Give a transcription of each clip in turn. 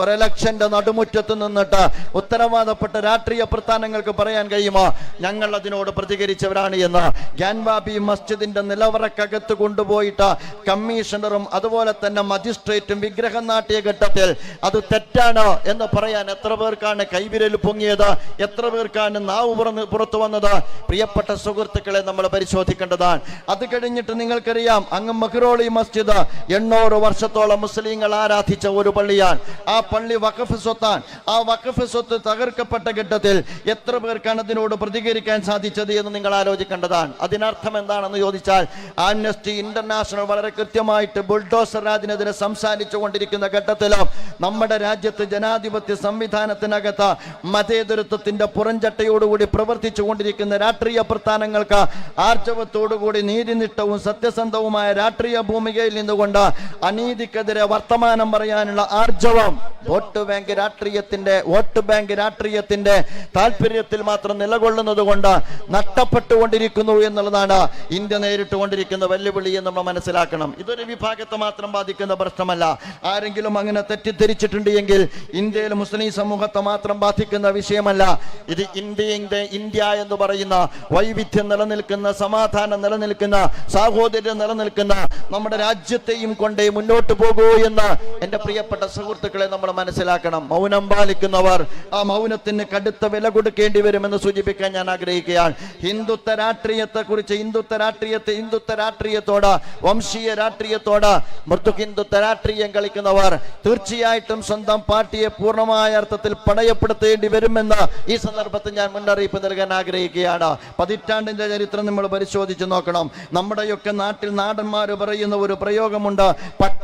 ഒരലക്ഷന്റെ നടുമുറ്റത്ത് നിന്നിട്ട് ഉത്തരവാദപ്പെട്ട രാഷ്ട്രീയ പ്രസ്ഥാനങ്ങൾക്ക് പറയാൻ കഴിയുമോ? ഞങ്ങൾ അതിനോട് പ്രതികരിച്ചവരാണ് എന്ന്. ഗ്യാൻവാബി മസ്ജിദിന്റെ നിലവറക്കകത്ത് കൊണ്ടുപോയിട്ട് കമ്മീഷണറും അതുപോലെ തന്നെ മജിസ്ട്രേറ്റും വിഗ്രഹം നാട്ടിയ ഘട്ടത്തിൽ അത് തെറ്റാണ് എന്ന് പറയാൻ എത്ര പേർക്കാണ് കൈവിരൽ പൊങ്ങിയത്? എത്ര പേർക്കാണ് നാവ് പുറന്ന് പുറത്തു വന്നത്? പ്രിയപ്പെട്ട സുഹൃത്തുക്കളെ നമ്മൾ പരിശോധിക്കേണ്ടതാണ്. അത് കഴിഞ്ഞിട്ട് നിങ്ങൾക്കറിയാം അങ്ങ് മഹ്റോളി മസ്ജിദ് എണ്ണൂറ് വർഷത്തോളം മുസ്ലിങ്ങൾ ആരാധിച്ച ഒരു പള്ളിയാണ്. ആ പള്ളി വഖഫ് സ്വത്താണ്. ആ വഖഫ് സ്വത്ത് തകർക്കപ്പെട്ട ഘട്ടത്തിൽ എത്ര പേർക്കാണ് അതിനോട് പ്രതികരിക്കാൻ സാധിച്ചത് എന്ന് നിങ്ങൾ ആലോചിക്കേണ്ടതാണ്. അതിനർത്ഥം എന്താണെന്ന് ചോദിച്ചാൽ ആംനസ്റ്റി ഇന്റർനാഷണൽ വളരെ കൃത്യമായിട്ട് ബുൾഡോസർ രാജിനെതിരെ സംസാരിച്ചു കൊണ്ടിരിക്കുന്ന ഘട്ടത്തിലും നമ്മുടെ രാജ്യത്ത് ജനാധിപത്യ സംവിധാനത്തിനകത്ത് മതേതരത്വത്തിന്റെ പുറംചട്ടയോടുകൂടി പ്രവർത്തിച്ചു കൊണ്ടിരിക്കുന്ന രാഷ്ട്രീയ പ്രസ്ഥാനങ്ങൾക്ക് ആർജവത്തോടുകൂടി നീതിനിഷ്ഠവും സത്യസന്ധവുമായ രാഷ്ട്രീയ ഭൂമികയിൽ നിന്നുകൊണ്ട് അനീതിക്കെതിരെ വർത്തമാനം പറയാനുള്ള ആർജവം വോട്ട് ബാങ്ക് രാഷ്ട്രീയത്തിന്റെ വോട്ട് ബാങ്ക് രാഷ്ട്രീയത്തിന്റെ താല്പര്യത്തിൽ മാത്രം നിലകൊള്ളുന്നത് കൊണ്ട് നഷ്ടപ്പെട്ടുകൊണ്ടിരിക്കുന്നു എന്നുള്ളതാണ് ഇന്ത്യ നേരിട്ടുകൊണ്ടിരിക്കുന്ന വെല്ലുവിളി എന്ന് നമ്മൾ മനസ്സിലാക്കണം. ഇതൊരു വിഭാഗത്തെ മാത്രം ബാധിക്കുന്ന പ്രശ്നമല്ല. ആരെങ്കിലും അങ്ങനെ തെറ്റിദ്ധരിച്ചിട്ടുണ്ട് എങ്കിൽ ഇന്ത്യയിൽ മുസ്ലിം സമൂഹത്തെ മാത്രം ബാധിക്കുന്ന വിഷയമല്ല. ഇത് ഇന്ത്യയുടെ ഇന്ത്യ എന്ന് പറയുന്ന വൈവിധ്യം നിലനിൽക്കുന്ന സമാധാനം നിലനിൽക്കുന്ന സാഹോദര്യം നിലനിൽക്കുന്ന നമ്മുടെ രാജ്യത്തെയും കൊണ്ടേ മുന്നോട്ട് പോകൂ എന്ന് എന്റെ പ്രിയപ്പെട്ട സുഹൃത്തുക്കളെ നമ്മൾ മനസ്സിലാക്കണം. മൗനം പാലിക്കുന്നവർ ആ മൗനത്തിന് കടുത്ത വില കൊടുക്കേണ്ടി വരുമെന്ന് സൂചിപ്പിക്കാൻ ഞാൻ ആഗ്രഹിക്കുകയാണ്. ഹിന്ദുത്വ രാഷ്ട്രീയത്തെ കുറിച്ച് ഹിന്ദുത്വ രാഷ്ട്രീയത്തെ ഹിന്ദുത്വ രാഷ്ട്രീയത്തോട് വംശീയ രാഷ്ട്രീയത്തോട് മൃദു ഹിന്ദുത്വ രാഷ്ട്രീയം കളിക്കുന്നവർ തീർച്ചയായിട്ടും സ്വന്തം പാർട്ടിയെ പൂർണമായ അർത്ഥത്തിൽ പണയപ്പെടുത്തേണ്ടി വരുമെന്ന് ഈ സന്ദർഭത്തിൽ ഞാൻ മുന്നറിയിപ്പ് നൽകാൻ ആഗ്രഹിക്കുകയാണ്. പതിറ്റാണ്ടിന്റെ ചരിത്രം നമ്മൾ പരിശോധിച്ച് നോക്കണം. നമ്മുടെയൊക്കെ നാട്ടിൽ നാടന്മാർ പറയുന്ന ഒരു പ്രയോഗമുണ്ട്.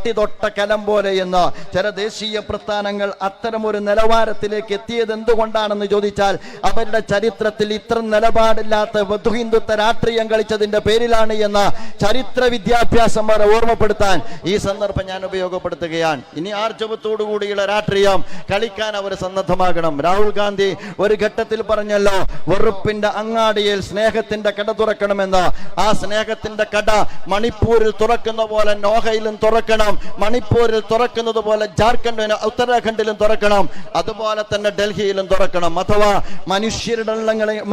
പട്ടി തൊട്ട കലം പോലെ എന്ന് ചില ദേശീയ പ്രസ്ഥാനങ്ങൾ അത്തരം ഒരു നിലവാരത്തിലേക്ക് എത്തിയത് എന്തുകൊണ്ടാണെന്ന് ചോദിച്ചാൽ അവരുടെ ചരിത്രത്തിൽ ഇത്ര നിലപാടില്ലാത്ത ഹിന്ദുത്വ രാഷ്ട്രീയം കളിച്ചതിന്റെ പേരിലാണ് എന്ന് ചരിത്ര വിദ്യാഭ്യാസം വരെ ഓർമ്മപ്പെടുത്താൻ ഈ സന്ദർഭം ഞാൻ ഉപയോഗപ്പെടുത്തുകയാണ്. ഇനി ആർജവത്തോടു കൂടിയുള്ള രാഷ്ട്രീയം കളിക്കാൻ അവർ സന്നദ്ധമാകണം. രാഹുൽ ഗാന്ധി ഒരു ഘട്ടത്തിൽ പറഞ്ഞല്ലോ വെറുപ്പിന്റെ അങ്ങാടിയിൽ സ്നേഹത്തിന്റെ കട തുറക്കണമെന്ന്. ആ സ്നേഹത്തിന്റെ കട മണിപ്പൂരിൽ തുറക്കുന്ന പോലെ നോഹയിലും തുറക്കണം. മണിപ്പൂരിൽ തുറക്കുന്നത് പോലെ ജാർഖണ്ഡിന് ഉത്തരാഖണ്ഡിലും തുറക്കണം. അതുപോലെ തന്നെ ഡൽഹിയിലും തുറക്കണം. അഥവാ മനുഷ്യരുടെ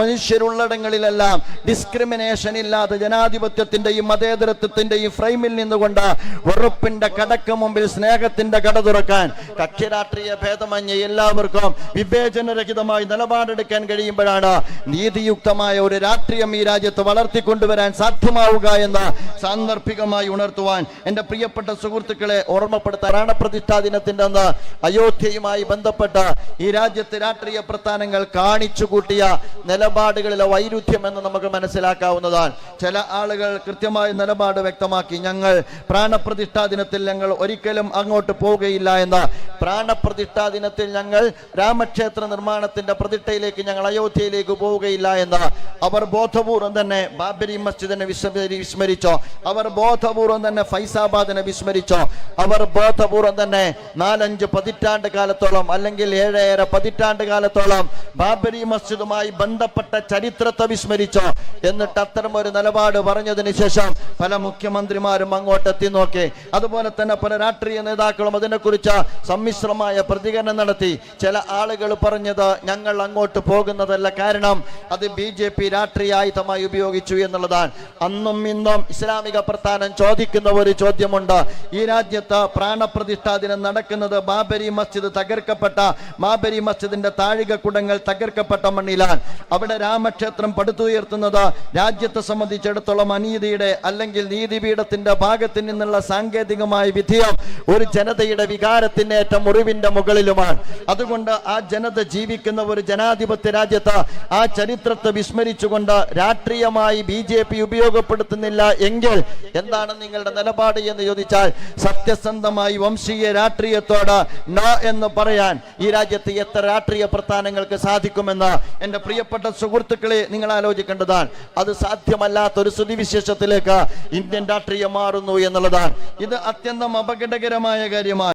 മനുഷ്യരുള്ളിടങ്ങളിലെല്ലാം ഡിസ്ക്രിമിനേഷൻ ഇല്ലാതെ ജനാധിപത്യത്തിന്റെയും മതേതരത്വത്തിന്റെയും ഫ്രെയിമിൽ നിന്നുകൊണ്ട് വെറുപ്പിന്റെ കടക്ക് മുമ്പിൽ സ്നേഹത്തിന്റെ കട തുറക്കാൻ കക്ഷിരാഷ്ട്രീയ ഭേദമഞ്ഞ് എല്ലാവർക്കും വിവേചനരഹിതമായി നിലപാടെടുക്കാൻ കഴിയുമ്പോഴാണ് നീതിയുക്തമായ ഒരു രാഷ്ട്രീയം ഈ രാജ്യത്ത് വളർത്തിക്കൊണ്ടുവരാൻ സാധ്യമാവുക എന്ന് സാന്ദർഭികമായി ഉണർത്തുവാൻ എന്റെ പ്രിയപ്പെട്ട സുഹൃത്തുക്കളെ ഓർമ്മപ്പെടുത്താൻ പ്രാണപ്രതിഷ്ഠാ ദിനത്തിന്റെ അന്ന് അയോധ്യയുമായി ബന്ധപ്പെട്ട ഈ രാജ്യത്തെ രാഷ്ട്രീയ പ്രസ്ഥാനങ്ങൾ കാണിച്ചു കൂട്ടിയ നിലപാടുകളിലെ വൈരുദ്ധ്യം എന്ന് നമുക്ക് മനസ്സിലാക്കാവുന്നതാണ്. ചില ആളുകൾ കൃത്യമായ നിലപാട് വ്യക്തമാക്കി ഞങ്ങൾ പ്രാണപ്രതിഷ്ഠാ ദിനത്തിൽ ഞങ്ങൾ ഒരിക്കലും അങ്ങോട്ട് പോവുകയില്ല എന്ന പ്രാണപ്രതിഷ്ഠാ ദിനത്തിൽ ഞങ്ങൾ രാമക്ഷേത്ര നിർമ്മാണത്തിന്റെ പ്രതിഷ്ഠയിലേക്ക് ഞങ്ങൾ അയോധ്യയിലേക്ക് പോവുകയില്ല എന്ന് അവർ ബോധപൂർവം തന്നെ ബാബരി മസ്ജിദിനെ വിസ്മരിച്ചോ. അവർ ബോധപൂർവം തന്നെ ഫൈസാബാദിനെ വിസ്മരിച്ചോ. അവർ ബോധപൂർവം തന്നെ നാലഞ്ച് പതിറ്റാണ്ട് കാലത്തോളം അല്ലെങ്കിൽ ഏഴേഴര പതിറ്റാണ്ട് കാലത്തോളം ബാബരി മസ്ജിദുമായി ബന്ധപ്പെട്ട ചരിത്രത്തെ വിസ്മരിച്ചോ. എന്നിട്ട് അത്തരം ഒരു നിലപാട് പറഞ്ഞതിന് ശേഷം പല മുഖ്യമന്ത്രിമാരും അങ്ങോട്ട് എത്തി നോക്കി. അതുപോലെ തന്നെ പല രാഷ്ട്രീയ നേതാക്കളും അതിനെക്കുറിച്ച് സമ്മിശ്രമായ പ്രതികരണം നടത്തി. ചില ആളുകൾ പറഞ്ഞത് ഞങ്ങൾ അങ്ങോട്ട് പോകുന്നതല്ല കാരണം അത് ബി ജെ പി രാഷ്ട്രീയ ആയുധമായി ഉപയോഗിച്ചു എന്നുള്ളതാണ്. അന്നും ഇന്നും ഇസ്ലാമിക പ്രസ്ഥാനം ചോദിക്കുന്ന ഒരു ചോദ്യമുണ്ട്. ഈ രാജ്യത്ത് പ്രാണപ്രതിഷ്ഠാ ദിനം നടക്കുന്നത് ബാബരി മസ്ജിദ് തകർക്കപ്പെട്ട ബാബരി മസ്ജിദിന്റെ താഴികക്കുടങ്ങൾ തകർക്കപ്പെട്ട മണ്ണിലാണ്. അവിടെ രാമക്ഷേത്രം പടുത്തുയർത്തുന്നത് രാജ്യത്തെ സംബന്ധിച്ചിടത്തോളം അനീതിയുടെ അല്ലെങ്കിൽ നീതിപീഠത്തിന്റെ ഭാഗത്ത് നിന്നുള്ള സാങ്കേതികമായ വിധിയം ഒരു ജനതയുടെ വികാരത്തിനേറ്റ മുറിവിന്റെ മുകളിലുമാണ്. അതുകൊണ്ട് ആ ജനത ജീവിക്കുന്ന ഒരു ജനാധിപത്യ രാജ്യത്ത് ആ ചരിത്രത്തെ വിസ്മരിച്ചുകൊണ്ട് രാഷ്ട്രീയമായി ബി ജെ പി ഉപയോഗപ്പെടുത്തുന്നില്ല എങ്കിൽ എന്താണ് നിങ്ങളുടെ നിലപാട് എന്ന് ചോദിച്ചാൽ സത്യസന്ധമായി വംശീയ രാഷ്ട്രീയത്തോട് നോ എന്ന് പറയാൻ ഈ രാജ്യത്ത് എത്ര രാഷ്ട്രീയ പ്രസ്ഥാനങ്ങൾക്ക് സാധിക്കുമെന്ന് എന്റെ പ്രിയപ്പെട്ട സുഹൃത്തുക്കളെ നിങ്ങൾ ആലോചിക്കേണ്ടതാണ്. അത് സാധ്യമല്ലാത്ത ഒരു സ്ഥിതിവിശേഷത്തിലേക്ക് ഇന്ത്യൻ രാഷ്ട്രീയം മാറുന്നു എന്നുള്ളതാണ്. ഇത് അത്യന്തം അപകടകരമായ കാര്യമാണ്.